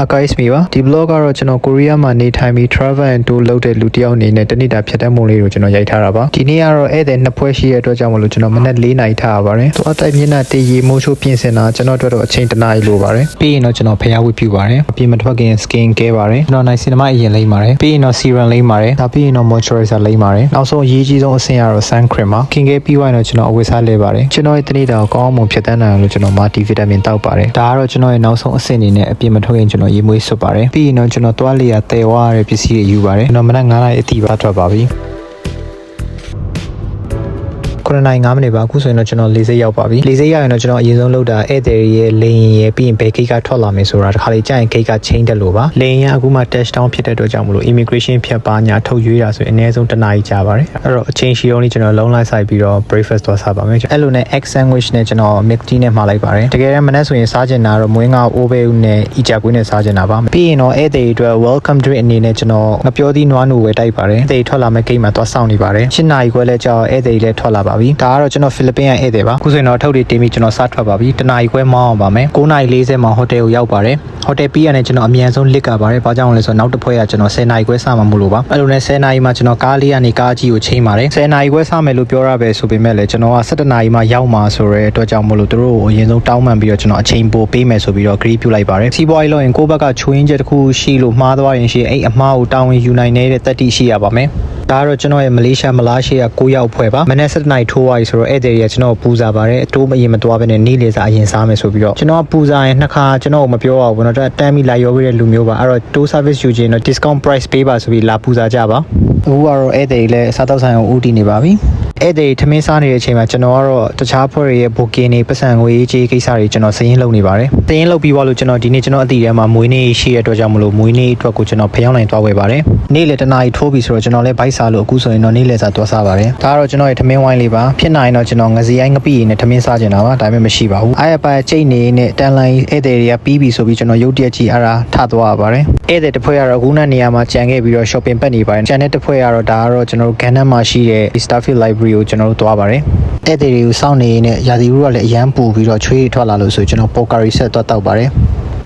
archives မီပါဒီ blog ကတော့ကျွန်တော်ကိုရီးယားမှာနေထိုင်ပြီး travel and tour လုပ်တဲ့လူတစ်ယောက်အနေနဲ့တနေ့တာဖြတ်တန်းမှုလေးကိုကျွန်တော်ရိုက်ထားတာပါဒီနေ့ကတော့ဧည့်သည်နှစ်ဖွဲ့ရှိရတဲ့အတွက်ကြောင့်မလို့ကျွန်တော်မနက်၄နာရီထားရပါတယ်သွားတိုက်မျက်နှာတည်ရီမိုးချိုးပြင်ဆင်တာကျွန်တော်တို့တော့အချိန်တစ်နာရီလိုပါတယ်ပြီးရင်တော့ကျွန်တော်ဖျားဝတ်ပြပါတယ်အပြင်မထွက်ခင် skin care ပါတယ်ကျွန်တော်နိုင် cinema အရင်လိမ့်ပါတယ်ပြီးရင်တော့ serum လိမ့်ပါတယ်ဒါပြီးရင်တော့ moisturizer လိမ့်ပါတယ်နောက်ဆုံးအရေးကြီးဆုံးအဆင့်ကတော့ sun cream ပါခင်ခဲ့ပြီးသွားရင်တော့ကျွန်တော်အဝတ်စားလဲပါတယ်ကျွန်တော်ရဲ့တနေ့တာကိုကောင်းအောင်ဖြတ်တန်းနိုင်အောင်လို့ကျွန်တော် multi vitamin တောက်ပါတယ်ဒါကတော့ကျွန်တော်ရဲ့နောက်ဆုံးအဆင့်အနေနဲ့အပြင်မထွက်ခင်ကျွန်တော်ရေမွေးစွပ်ပါတယ်ပြီးရင်တော့ကျွန်တော်သွားလေရတဲဝါရတဲ့ပစ္စည်းတွေယူပါတယ်ကျွန်တော်မနက်9နာရီအတိပါထွက်ပါပြီ 9နိုင်9မိနစ်ပါအခုဆိုရင်တော့ကျွန်တော်လေးစိတ်ရောက်ပါပြီလေးစိတ်ရောက်ရင်တော့ကျွန်တော်အရင်ဆုံးလုပ်တာဧည့်သည်ရဲ့လေရင်ရဲ့ပြီးရင်ဘယ်ဂိတ်ကထွက်လာမယ်ဆိုတာတခါလေကြာရင်ဂိတ်ကချိန်တက်လို့ပါလေရင်ကအခုမှ test down ဖြစ်တဲ့အတွက်ကြောင့်မလို့ immigration ဖြတ်ပါညာထုတ်ရွေးတာဆိုရင်အနည်းဆုံးတစ်နာရီကြာပါတယ်အဲ့တော့အချိန်ရှိတော့นี่ကျွန်တော်လုံးလိုက်ဆိုင်ပြီးတော့ breakfast သွားစားပါမယ်အဲ့လိုနဲ့ egg sandwich နဲ့ကျွန်တော် milk tea နဲ့မှာလိုက်ပါတယ်တကယ်တမ်းမနေ့ဆိုရင်စားချင်တာတော့မွေးငါအိုးဘေးဦးနဲ့အီကြကွေးနဲ့စားချင်တာပါပြီးရင်တော့ဧည့်သည်အတွက် welcome drink အနေနဲ့ကျွန်တော်ငပြောသီးနွားနူဝယ်တိုက်ပါတယ်ဧည့်သည်ထွက်လာမဲ့ဂိတ်မှာသွားစောင့်နေပါတယ်၈နာရီခွဲလဲကြာဧည့်သည်လည်းထွက်လာပါပြီဒါကတော့ကျွန်တော်ဖိလစ်ပင်းရဲ့ဧည့်သည်ပါအခုဆိုရင်တော့ထုတ်တွေတင်ပြီးကျွန်တော်စထွက်ပါပြီတနာရီခွဲမောင်းအောင်ပါမယ်9နာရီ40မှာဟိုတယ်ကိုရောက်ပါတယ်ဟိုတယ်ပြီးရတဲ့ကျွန်တော်အမြန်ဆုံးလစ်ကပါတယ်ဘာကြောင့်လဲဆိုတော့နောက်တစ်ဖွဲကကျွန်တော်10နာရီခွဲစမှာမလို့ပါအဲ့လိုနဲ့10နာရီမှာကျွန်တော်ကားလေးကနေကားကြီးကိုချိန်ပါတယ်10နာရီခွဲစမယ်လို့ပြောရပဲဆိုပေမဲ့လည်းကျွန်တော်က17နာရီမှရောက်မှာဆိုရဲအတွက်ကြောင့်မလို့သူတို့ကိုအရင်ဆုံးတောင်းပန်ပြီးတော့ကျွန်တော်အချိန်ပိုပေးမယ်ဆိုပြီးတော့ agree ပြုလိုက်ပါတယ်စီးပွားရေးလို့ရင်ကိုယ့်ဘက်ကချိုးရင်းချက်တစ်ခုရှိလို့မှားသွားရင်ရှိရင်အဲ့အမှားကိုတာဝန်ယူနိုင်တဲ့တက်တိရှိရပါမယ် ဒါကတော့ကျွန်တော်ရဲ့မလေးရှားမလားရှိယာ9ရောက်ဖွဲ့ပါမနေ့7နိုင်ထိုးသွားပြီဆိုတော့ဧည့်သည်တွေကကျွန်တော်ပူဇာပါတယ်အတိုးမရင်မသွားဘဲနဲ့နေ့လေစာအရင်စားမယ်ဆိုပြီးတော့ကျွန်တော်ပူဇာရင်နှစ်ခါကျွန်တော်မပြောပါဘူးကျွန်တော်တန်းပြီးလာရောပေးတဲ့လူမျိုးပါအဲ့တော့တိုး service ယူခြင်းတော့ discount price ပေးပါဆိုပြီးလာပူဇာကြပါအခုကတော့ဧည့်သည်တွေလည်းစားတော့ဆိုင်အောင်ဦးတည်နေပါပြီ ဧည့်သည်ထမင်းစားနေတဲ့အချိန်မှာကျွန်တော်ကတော့တခြားဖွဲ့တွေရဲ့ booking တွေပတ်စံငွေကြေးကိစ္စတွေကျွန်တော်စရင်းလုပ်နေပါတယ်စရင်းလုပ်ပြီးသွားလို့ကျွန်တော်ဒီနေ့ကျွန်တော်အတီထဲမှာမွေးနေ့ရှိရတဲ့အတွက်ကြောင့်မလို့မွေးနေ့အတွက်ကိုကျွန်တော်ဖျောင်းနိုင်သွားဝယ်ပါတယ်နေ့လေတနားရီထိုးပြီဆိုတော့ကျွန်တော်လည်းဘိုက်စားလို့အခုဆိုရင်တော့နေ့လေစားသွားစားပါတယ်ဒါကတော့ကျွန်တော်ရဲ့ထမင်းဝိုင်းလေးပါဖြစ်နိုင်တော့ကျွန်တော်ငစီအိုင်းငပိရည်နဲ့ထမင်းစားကျင်တာပါဒါပေမဲ့မရှိပါဘူးအားရပါချိတ်နေနဲ့တန်လိုင်းဧည့်သည်တွေကပြီးပြီဆိုပြီးကျွန်တော်ရုတ်တရက်ကြီးအားထသွားရပါတယ်ဧည့်သည်တစ်ဖွဲ့ကတော့အခုနဲ့နေရာမှာကြံခဲ့ပြီးတော့ shopping ပတ်နေပါတယ်ကြံတဲ့တစ်ဖွဲ့ကတော့ဒါကတော့ကျွန်တော်တို့ Gangnam မှာရှိတဲ့ Starfield Library ကိုကျွန်တော်တို့သွားပါတယ်ဧည့်သည်တွေကိုစောင့်နေနေရာသီဥတုကလည်းအရန်ပူပြီးတော့ချွေးထွက်လာလို့ဆိုကျွန်တော် Pocari ဆက်သွားတောက်ပါတယ်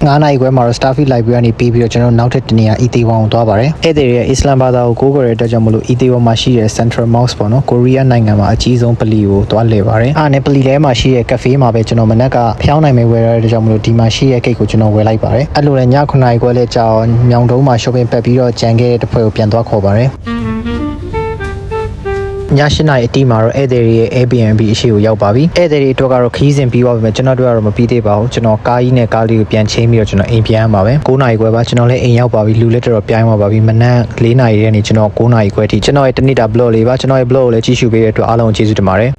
9နိုင်ခွဲမှာတော့ Starfield Library ကနေပြီးပြီးတော့ကျွန်တော်နောက်ထပ်တနေရာ Itaewon ကိုသွားပါတယ်။ဧည့်သည်ရဲ့အစ္စလမ်ဘာသာကိုကိုးကွယ်တဲ့အတွက်ကြောင့်မလို့ Itaewon မှာရှိတဲ့ Central Mosque ပေါ့နော်ကိုရီးယားနိုင်ငံမှာအကြီးဆုံးပလီကိုသွားလည်ပါတယ်။အားနဲ့ပလီထဲမှာရှိတဲ့ cafe မှာပဲကျွန်တော်မနက်ကဖျောင်းနိုင်မယ်ဝယ်ရတဲ့အတွက်ကြောင့်မလို့ဒီမှာရှိတဲ့ cake ကိုကျွန်တော်ဝယ်လိုက်ပါတယ်။အဲ့လိုနဲ့ည9နိုင်ခွဲလဲကြာအောင်မြောင်တုံးမှာ shopping ပတ်ပြီးတော့ကြံခဲ့တဲ့တစ်ဖွဲ့ကိုပြန်သွားခေါ်ပါတယ်။ ည၈နာရီအတိမှာတော့ဧည့်သည်တွေရဲ့ Airbnb အရှိကိုရောက်ပါပြီဧည့်သည်တွေအတွက်ကတော့ခီးစဉ်ပြီးသွားပြီမဲ့ကျွန်တော်တို့ကတော့မပြီးသေးပါဘူးကျွန်တော်ကားကြီးနဲ့ကားလေးကိုပြန်ချင်းပြီးတော့ကျွန်တော်အိမ်ပြန်ရမှာပဲ9နာရီခွဲပါကျွန်တော်လည်းအိမ်ရောက်ပါပြီလူလည်းတော်တော်ပြိုင်းသွားပါပြီမနက်၄နာရီရဲ့နေ့ကျွန်တော်9နာရီခွဲထိကျွန်တော်ရဲ့တနေ့တာ blog လေးပါကျွန်တော်ရဲ့ blog ကိုလည်းကြည့်ရှုပေးတဲ့အတွက်အားလုံးကျေးဇူးတင်ပါတယ်။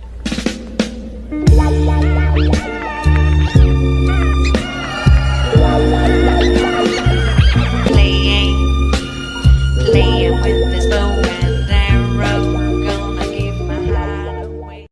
Playing, playing with the